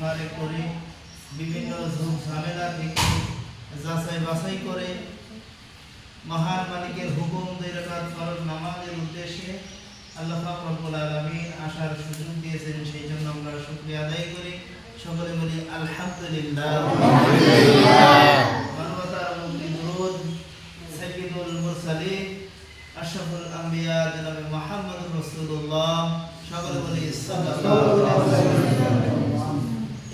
ফারেক করে, বিভিন্ন ঝুঁক ঝামেলা থেকে যাচাই বাছাই করে মহান মালিকের হুকুম দুই রাকাত ফরজ নামাজের উদ্দেশ্যে আল্লাহ রব্বুল আলামিন আসার সুযোগ দিয়েছেন সেই জন্য আমরা শুকরিয়া আদায় করি। সকলে বলি, আলহামদুলিল্লাহ। সকলে বলি, সাল্লাল্লাহু আলাইহি ওয়াসাল্লাম।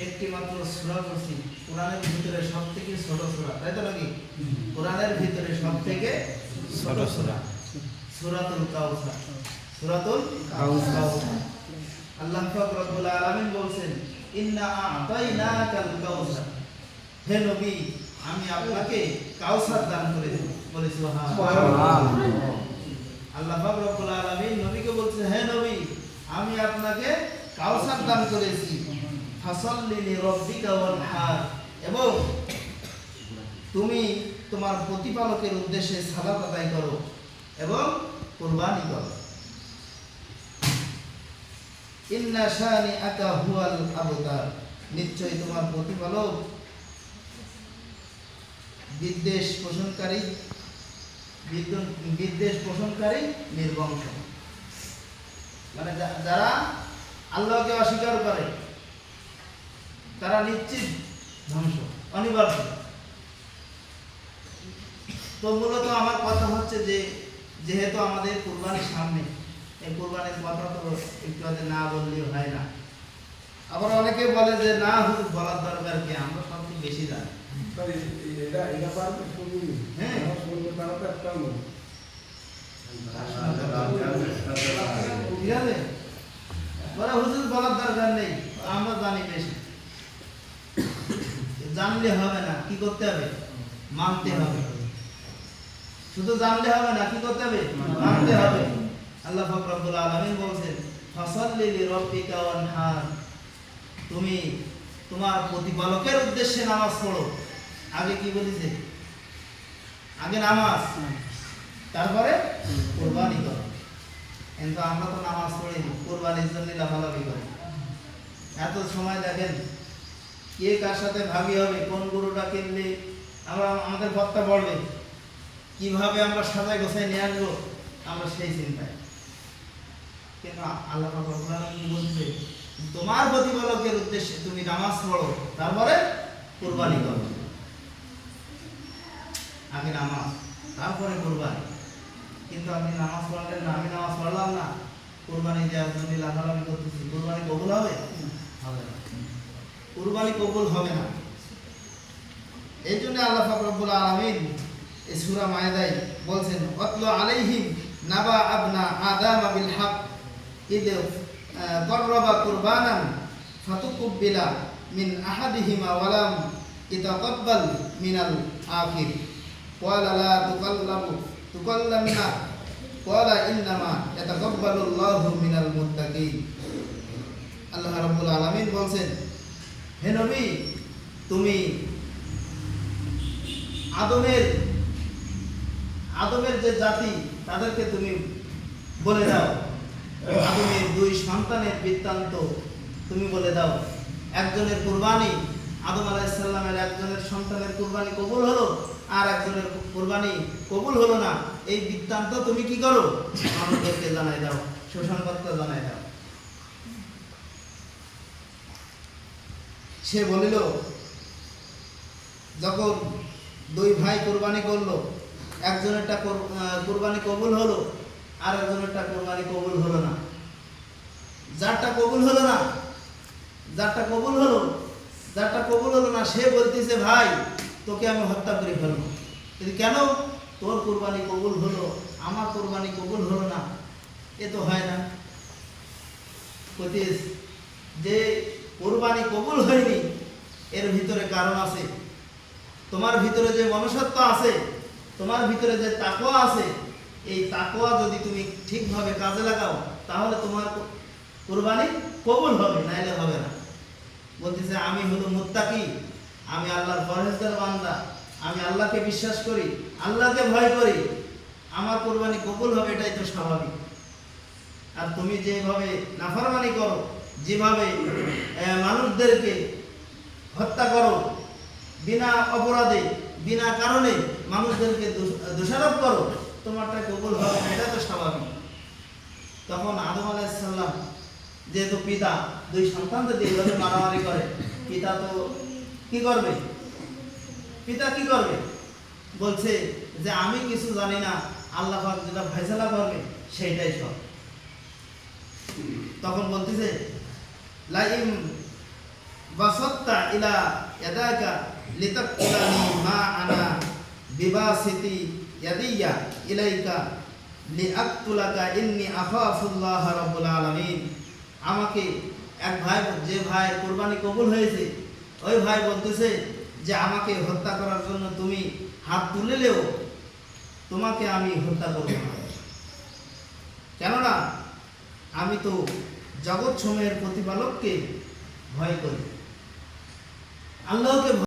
একটি মাত্র সূরা পড়ছি কোরআনের ভিতরে সবথেকে ছোট সূরা তাই তো নাকি? কোরআনের ভিতরে সবথেকে ছোট সূরা। সূরাতুল কাউসার। সূরাতুল কাউসার। আল্লাহ পাক রব্বুল আলামিন বলছেন ইন্না আ'তাইনাকাল কাউসার। হে নবী আমি আপনাকে কাউসার দান করেছি বলে সুবহানাল্লাহ। আল্লাহ পাক রব্বুল আলামিন নবীকে বলছেন হে নবী আমি আপনাকে কাউসার দান করেছি। এবং তুমি তোমার প্রতিপালকের উদ্দেশ্যে সালাত আদায় করো এবং কোরবানি করো। ইন্না আকা হুয়াল আবতার। নিশ্চয় তোমার প্রতিপালক বিদ্বেষ পোষণকারী বিদ্বেষ পোষণকারী নির্বংশ। মানে যারা আল্লাহকে অস্বীকার করে। তারা নিশ্চিত ধ্বংস অনিবার্য। তো মূলত আমার কথা হচ্ছে যে যেহেতু আমাদের কোরবানির সামনে এই কোরবানির কথা তো একটু না বললেও হয় না। আবার অনেকে বলে যে না হুজুর বলার দরকার কি? আমরা সব থেকে বেশি জানি। হ্যাঁ। শুনতে তারা তো একটা লোক। ঠিক আছে? বলে হুজুর বলার দরকার নেই। আমরা জানি বেশি। জানলে হবে না কি করতে হবে? মানতে হবে। শুধু জানলে হবে না কি করতে হবে? মানতে হবে। আল্লাহ পাক রব্বুল আলামিন বলছেন ফাসাল্লি লিরাব্বিকা ওয়ানহার। তুমি তোমার প্রতিপালকের উদ্দেশ্যে নামাজ পড়ো। আগে কি বলেছে? আগে নামাজ। তারপরে কোরবানি করো। কিন্তু আমরা তো নামাজ পড়ি কোরবানির জন্য লাফালাফি করি। এত সময় দেখেন কে কার সাথে ভাবি হবে কোন গরুটা কিনলে আমরা আমাদের ভত্তা পড়বে কীভাবে আমরা সাজায় গোছায় নিয়ে আসব আমরা সেই চিন্তায়। কিন্তু আল্লাহ বলছে? তোমার প্রতিপালকের উদ্দেশ্যে তুমি নামাজ পড়ো তারপরে কোরবানি করো। আগে নামাজ তারপরে কোরবানি। কিন্তু আপনি নামাজ পড়লেন না আমি নামাজ পড়লাম না। কোরবানি দেওয়ার জন্য লাফালাফি করতেছি কোরবানি কবুল হবে? হবে না। কুরবানি কবুল হবে না। এই জন্য আল্লাহ ফাকরবুল আলমিন এই সুরা মায়দাই বলছেন, অতল আলাইহিম নাবা আবনা আদাম আবিল হাক। ঈদ গর্রবা কুরবানান ফাতুকুব্বিলা মিন আহাদিহিমা ওয়ালাম ইতাকব্বাল মিনাল আখির। ওয়ালা লা তুকাল্লামু তুকাল্লামনা। ওয়ালা ইন্নামা ইয়াতাকব্বালুল্লাহু মিনাল মুত্তাকিন। আল্লাহ রাব্বুল আলামিন বলছেন হে নবী, তুমি আদমের আদমের যে জাতি, তাদেরকে তুমি বলে দাও। আদমের দুই সন্তানের বৃত্তান্ত তুমি বলে দাও। একজনের কুরবানি, আদম আলাইসাল্লামের একজনের সন্তানের কুরবানি কবুল হলো, আর একজনের কুরবানি কবুল হলো না। এই বৃত্তান্ত তুমি কি করো? মানুষদেরকে জানাই দাও সুসংবাদটা জানাই দাও। সে বলিল, যখন দুই ভাই কোরবানি করল, একজনেরটা কোর- কোরবানি কবুল হলো, আর একজনেরটা কোরবানি কবুল হলো না। যারটা কবুল হলো না, যারটা কবুল হলো, যারটা কবুল হলো না, সে বলতেছে, ভাই, তোকে আমি হত্যা করে ফেলব। কিন্তু কেন? তোর কোরবানি কবুল হলো, আমার কোরবানি কবুল হলো না, এ তো হয় না। যে কোরবানি কবুল হয়নি, এর ভিতরে কারণ আছে। তোমার ভিতরে যে মনুষ্যত্ব আছে, তোমার ভিতরে যে তাকওয়া আছে, এই তাকওয়া যদি তুমি ঠিকভাবে কাজে লাগাও, তাহলে তোমার কোরবানি কবুল হবে, নাইলে হবে না। বলতেছে, আমি হলো মুত্তাকি, আমি আল্লাহর ফরজদার বান্দা, আমি আল্লাহকে বিশ্বাস করি, আল্লাহকে ভয় করি, আমার কোরবানি কবুল হবে, এটাই তো স্বাভাবিক। আর তুমি যেভাবে নাফারমানি করো যেভাবে মানুষদেরকে হত্যা করো, বিনা অপরাধে, বিনা কারণে মানুষদেরকে দোষ- দোষারোপ করো, তোমারটা কবুল হবে এটা তো স্বাভাবিক। তখন আদম আলাইসাল্লাম যেহেতু পিতা, দুই সন্তান যদি মারামারি করে, পিতা তো কি করবে? পিতা কি করবে? বলছে যে, আমি কিছু জানি না, আল্লাহ যেটা ফয়সালা করবে, সেইটাই সব। তখন বলতেছে লাইম বাসাত্তা ইলা ইয়াদাকা লিতাকুলানি মা আনা বিবাসিতি ইয়াদিয়া ইলাইকা লিআকতুলাকা ইন্নী আখাফুল্লাহ রাব্বুল আলামিন। আমাকে এক ভাই যে ভাই কুরবানি কবুল হয়েছে, ওই ভাই বলতেছে যে আমাকে হত্যা করার জন্য তুমি হাত তুলেলেও তোমাকে আমি হত্যা করব না। কেননা আমি তো জগৎ সময়ের প্রতিপালককে ভয় করি। আল্লাহকে